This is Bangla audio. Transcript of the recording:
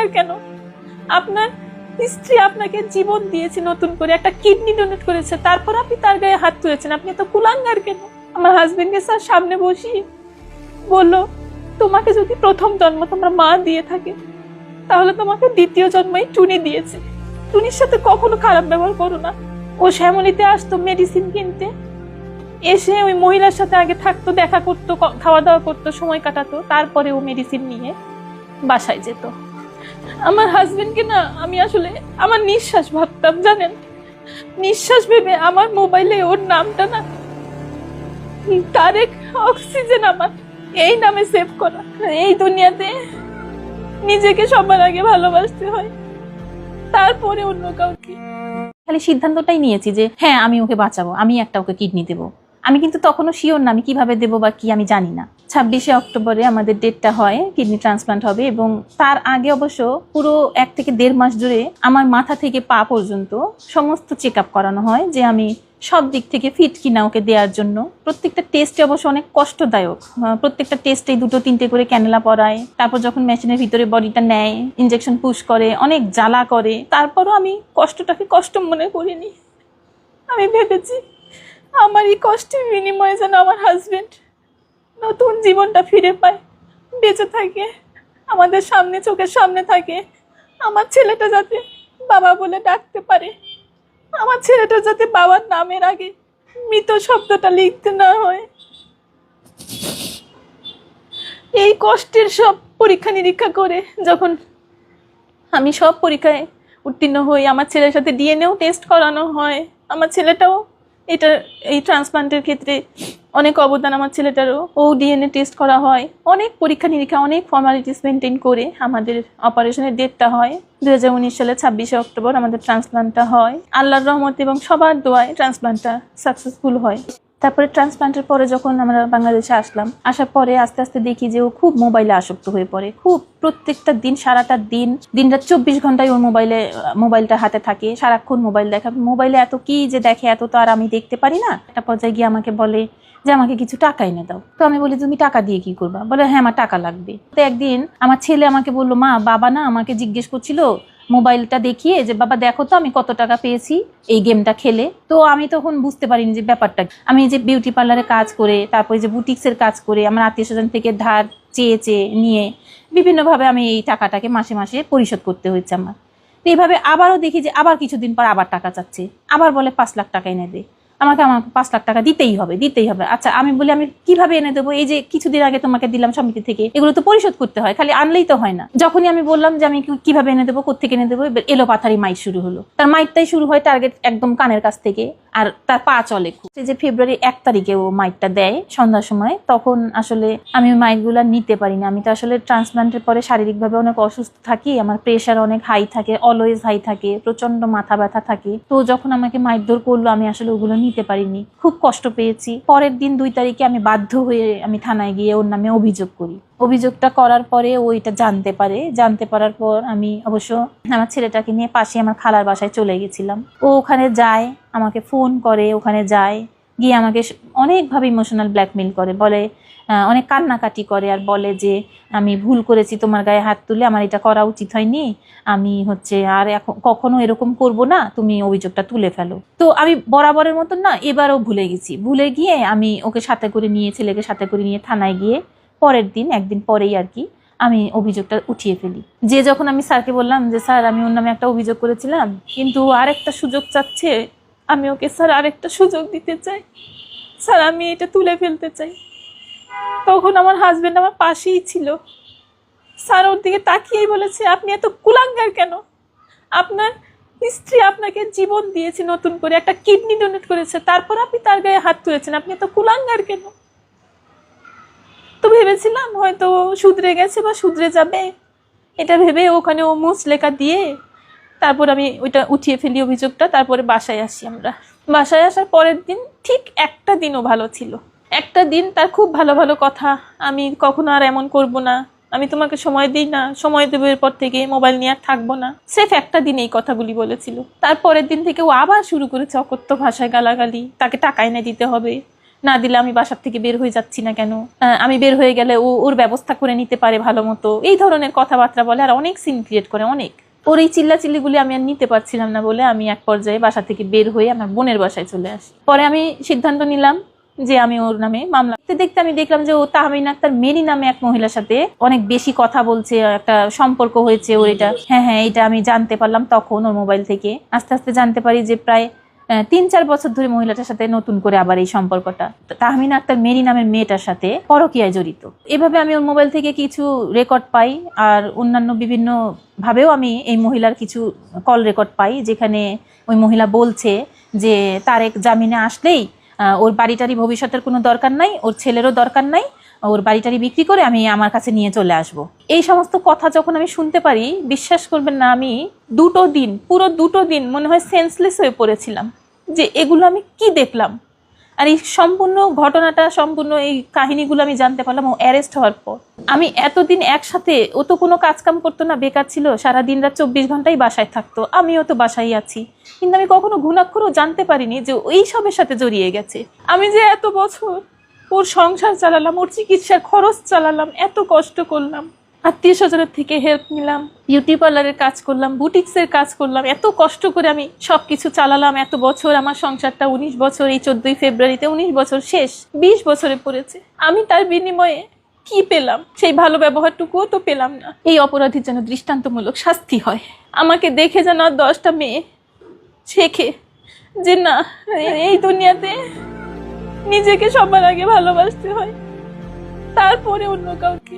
কুলাঙ্গার কেন? আপনার স্ত্রী আপনাকে জীবন দিয়েছে নতুন করে, একটা কিডনি ডোনেট করেছে, তারপর আপনি তার গায়ে হাত তুলেছেন, আপনি তো কুলাঙ্গার কেন? আমার হাজবেন্ডকে স্যার সামনে বসিয়ে বলল, তোমাকে যদি প্রথম জন্ম তোমার মা দিয়ে থাকে, তাহলে তোমাকে দ্বিতীয় জন্মই টুনি দিয়েছে। টুনির সাথে কখনো খারাপ ব্যবহার করো না। ও শ্যামলিতে আসতো মেডিসিন কিনতে। এসে ওই মহিলার সাথে আগে থাকতো, দেখা করতো, খাওয়া দাওয়া করতো, সময় কাটাতো, তারপরে ও মেডিসিন নিয়ে বাসায় যেত। আমার হাজবেন্ডকে না আমি আসলে আমার নিঃশ্বাস ভাবতাম, জানেন? নিঃশ্বাস ভেবে আমার মোবাইলে ওর নামটা না, তারেক অক্সিজেন আমার, এই নামে সেভ করা। এই দুনিয়াতে নিজেকে সবার আগে ভালোবাসতে হয়, তারপরে অন্য কাউকে। খালি সিদ্ধান্তটাই নিয়েছি যে হ্যাঁ আমি ওকে বাঁচাবো, আমি একটা ওকে কিডনি দেবো। আমি কিন্তু তখনও শিওর না আমি কীভাবে দেবো বা কি আমি জানি না। ছাব্বিশে অক্টোবরে আমাদের ডেটটা হয় কিডনি ট্রান্সপ্লান্ট হবে এবং তার আগে অবশ্য পুরো এক থেকে দেড় মাস জুড়ে আমার মাথা থেকে পা পর্যন্ত সমস্ত চেক আপ করানো হয় যে আমি সব দিক থেকে ফিট কিনা ওকে দেওয়ার জন্য। প্রত্যেকটা টেস্টে অবশ্য অনেক কষ্টদায়ক। প্রত্যেকটা টেস্টে দুটো তিনটে করে ক্যানেলা পরায়, তারপর যখন মেশিনের ভিতরে বডিটা নেয় ইঞ্জেকশন পুশ করে, অনেক জ্বালা করে, তারপরও আমি কষ্টটাকে কষ্ট মনে করিনি। আমি ভেবেছি আমার এই কষ্টের বিনিময়ে যেন আমার হাজবেন্ড নতুন জীবনটা ফিরে পায়। বেঁচে থাকে, আমাদের সামনে, চোখের সামনে থাকে। আমার ছেলেটা যাতে বাবা বলে ডাকতে পারে। আমার ছেলেটা যাতে বাবার নামের আগে মৃত শব্দটা লিখতে না হয়। এই কষ্টের সব পরীক্ষা নিরীক্ষা করে যখন আমি সব পরীক্ষায় উত্তীর্ণ হই, আমার ছেলের সাথে ডিএনএও টেস্ট করানো হয়। আমার ছেলেটাও এটা, এই ট্রান্সপ্লান্টের ক্ষেত্রে অনেক অবদান আমার ছেলেটারও। ও ডিএনএ টেস্ট করা হয়। অনেক পরীক্ষা নিরীক্ষা, অনেক ফর্মালিটিস মেনটেন করে আমাদের অপারেশনের ডেটটা হয়। দু হাজার উনিশ সালে ছাব্বিশে অক্টোবর আমাদের ট্রান্সপ্লান্টটা হয়। আল্লাহর রহমত এবং সবার দোয়ায় ট্রান্সপ্লান্টটা সাকসেসফুল হয়। তারপরে ট্রান্সপ্লান্টের পরে যখন আমরা বাংলাদেশে আসলাম, আসার পরে আস্তে আস্তে দেখি যে ও খুব মোবাইলে আসক্ত হয়ে পড়ে। খুব প্রত্যেকটা দিন, সারাটা দিন দিনরাত চব্বিশ ঘন্টায় ওর মোবাইলে, মোবাইলটা হাতে থাকে, সারাক্ষণ মোবাইল দেখা। মোবাইলে এত কি যে দেখে, এত তো আর আমি দেখতে পারি না। একটা পর্যায়ে গিয়ে আমাকে বলে যে, আমাকে কিছু টাকা এনে দাও। তো আমি বলি, তুমি টাকা দিয়ে কি করবা? বলে হ্যাঁ আমার টাকা লাগবে। তো একদিন আমার ছেলে আমাকে বলল, মা, বাবা না আমাকে জিজ্ঞেস করছিল মোবাইলটা দেখিয়ে যে, বাবা, দেখো তো আমি কত টাকা পেয়েছি এই গেমটা খেলে। তো আমি তখন বুঝতে পারিনি যে ব্যাপারটা। আমি যে বিউটি পার্লারে কাজ করে, তারপরে যে বুটিক্সের কাজ করে, আমার আত্মীয় স্বজন থেকে ধার চেয়ে চেয়ে নিয়ে বিভিন্নভাবে আমি এই টাকাটাকে মাসে মাসে পরিশোধ করতে হয়েছে আমার। তো এইভাবে আবারও দেখি যে, আবার কিছুদিন পর আবার টাকা চাচ্ছে। আবার বলে পাঁচ লাখ টাকা এনে দে। আমাকে আমার পাঁচ লাখ টাকা দিতেই হবে দিতেই হবে। আচ্ছা আমি বলি, আমি কীভাবে এনে দেবো? এই যে কিছুদিন আগে তোমাকে দিলাম সমিতি থেকে, এগুলো তো পরিশোধ করতে হয়, খালি আনলেই তো হয় না। যখনই আমি বললাম যে আমি কীভাবে এনে দেবো কোথেকে এনে দেবো এলো পাথারি মাইট শুরু হলো। তার মাইটটাই শুরু হয় টার্গেট একদম কানের কাছ থেকে। আর তার পা চলে খুব। যে ফেব্রুয়ারি এক তারিখে ও মাইকটা দেয় সন্ধ্যার সময়, তখন আসলে আমি ওই মাইটগুলো নিতে পারি না আমি তো আসলে ট্রান্সপ্লান্টের পরে শারীরিকভাবে অনেক অসুস্থ থাকি, আমার প্রেশার অনেক হাই থাকে অলওয়েজ হাই থাকে প্রচণ্ড মাথা ব্যথা থাকে। তো যখন আমাকে মাইটদোর করল, আমি আসলে ওগুলো নিতে পারিনি। খুব কষ্ট পেয়েছি। পরের দিন দুই তারিখে আমি বাধ্য হয়ে আমি থানায় গিয়ে ওর নামে অভিযোগ করি। অভিযোগটা করার পরে ও এটা জানতে পারে। জানতে পারার পর আমি অবশ্য আমার ছেলেটাকে নিয়ে পাশে আমার খালার বাসায় চলে গেছিলাম। ও ওখানে যায়, আমাকে ফোন করে, ওখানে যায়, গিয়ে আমাকে অনেকভাবে ইমোশনাল ব্ল্যাকমেল করে। বলে অনেক কান্নাকাটি করে আর বলে যে, আমি ভুল করেছি, তোমার গায়ে হাত তুলে আমার এটা করা উচিত হয়নি। আমি হচ্ছে আর এখন কখনো এরকম করব না, তুমি অভিযোগটা তুলে ফেলো। তো আমি বরাবরের মতন না, এবারও ভুলে গেছি। ভুলে গিয়ে আমি ওকে সাথে করে নিয়ে, ছেলেকে সাথে করে নিয়ে থানায় গিয়ে পরের দিন, একদিন পরেই আর কি আমি অভিযোগটা উঠিয়ে ফেলি। যে যখন আমি স্যারকে বললাম যে, স্যার, আমি ওর নামে একটা অভিযোগ করেছিলাম, কিন্তু আরেকটা সুযোগ চাচ্ছে। আমি ওকে, স্যার, আরেকটা সুযোগ দিতে চাই। স্যার, আমি এটা তুলে ফেলতে চাই। তখন আমার হাজবেন্ড আমার পাশেই ছিল। স্যার ওর দিকে তাকিয়েই বলেছে, আপনি এত কুলাঙ্গার কেন? আপনার স্ত্রী আপনাকে জীবন দিয়েছে নতুন করে, একটা কিডনি ডোনেট করেছে, তারপর আপনি তার গায়ে হাত তুলেছেন, আপনি এত কুলাঙ্গার কেন? তো ভেবেছিলাম হয়তো শুধরে গেছে বা শুধরে যাবে। এটা ভেবে ওখানে ও মুছ লেখা দিয়ে তারপর আমি ওইটা উঠিয়ে ফেলি অভিযোগটা, তারপরে বাসায় আসি আমরা। বাসায় আসার পরের দিন ঠিক একটা দিনও ভালো ছিল। একটা দিন তার খুব ভালো ভালো কথা, আমি কখনো আর এমন করব না, আমি তোমাকে সময় দিই না, সময় দেবো এরপর থেকে, মোবাইল নিয়ে আর থাকব না। সেফ একটা দিন এই কথাগুলি বলেছিল। তারপরের দিন থেকে ও আবার শুরু করেছে অকথ্য ভাষায় গালাগালি, তাকে টাকা এনে দিতে হবে। না দিলে আমি বাসার থেকে বের হয়ে যাচ্ছি না কেন? আমি বের হয়ে গেলে ও ওর ব্যবস্থা করে নিতে পারে ভালো মতো। এই ধরনের কথাবার্তা বলে আর অনেক সিন ক্রিয়েট করে, অনেক। ওর এই চিল্লা চিল্লিগুলি আমি আর নিতে পারছিলাম না বলে আমি এক পর্যায়ে বাসা থেকে বের হয়ে আমার বোনের বাসায় চলে আসি। পরে আমি সিদ্ধান্ত নিলাম যে আমি ওর নামে মামলা দেখতে আমি দেখলাম যে ও তাহমিন আক্তার মেরি নামে এক মহিলার সাথে অনেক বেশি কথা বলছে, একটা সম্পর্ক হয়েছে ওর এটা। হ্যাঁ হ্যাঁ এটা আমি জানতে পারলাম তখন ওর মোবাইল থেকে। আস্তে আস্তে জানতে পারি যে প্রায় তিন চার বছর ধরে মহিলাটার সাথে নতুন করে আবার এই সম্পর্কটা। তাহমিনা আক্তার মেরি নামের মেয়েটার সাথে পরকীয়ায় জড়িত। এভাবে আমি ওর মোবাইল থেকে কিছু রেকর্ড পাই আর অন্যান্য বিভিন্ন ভাবেও আমি এই মহিলার কিছু কল রেকর্ড পাই যেখানে ওই মহিলা বলছে যে তারেক জামিনে আসলেই ওর বাড়িটারই ভবিষ্যতের কোনো দরকার নাই, ওর ছেলেরও দরকার নাই, ওর বাড়িটারি বিক্রি করে আমি আমার কাছে নিয়ে চলে আসব। এই সমস্ত কথা যখন আমি শুনতে পারি, বিশ্বাস করবেন না আমি, দুটো দিন, পুরো দুটো দিন মনে হয় সেন্সলেস হয়ে পড়েছিলাম। যে এগুলো আমি কি দেখলাম? আর এই সম্পূর্ণ ঘটনাটা, সম্পূর্ণ এই কাহিনীগুলো আমি জানতে পারলাম ও অ্যারেস্ট হওয়ার পর। আমি এতদিন একসাথে, ও তো কোনো কাজ কাম করতো না, বেকার ছিল, সারা দিন রাত চব্বিশ ঘন্টাই বাসায় থাকতো, আমিও তো বাসায় আছি। কিন্তু আমি কখনো ঘুণাক্ষরও জানতে পারিনি যে ওই সবের সাথে জড়িয়ে গেছে। আমি যে এত বছর ওর সংসার চালালাম, ওর চিকিৎসার খরচ চালালাম, এত কষ্ট করলাম। আত্মীয় স্বজনের থেকে হেল্প নিলাম বিউটি পার্লারের কাজ করলাম বুটিক্সের কাজ করলাম, এত কষ্ট করে আমি সব কিছু চালালাম, এত বছর আমার সংসারটা উনিশ বছর, এই চোদ্দই ফেব্রুয়ারিতে উনিশ বছর শেষ, বিশ বছরে পড়েছে। আমি তার বিনিময়ে কি পেলাম? সেই ভালো ব্যবহারটুকুও তো পেলাম না। এই অপরাধীর যেন দৃষ্টান্তমূলক শাস্তি হয়। আমাকে দেখে যেন আর দশটা মেয়ে শেখে যে না, এই দুনিয়াতে নিজেকে সবার আগে ভালোবাসতে হয়, তারপরে অন্য কাউকে।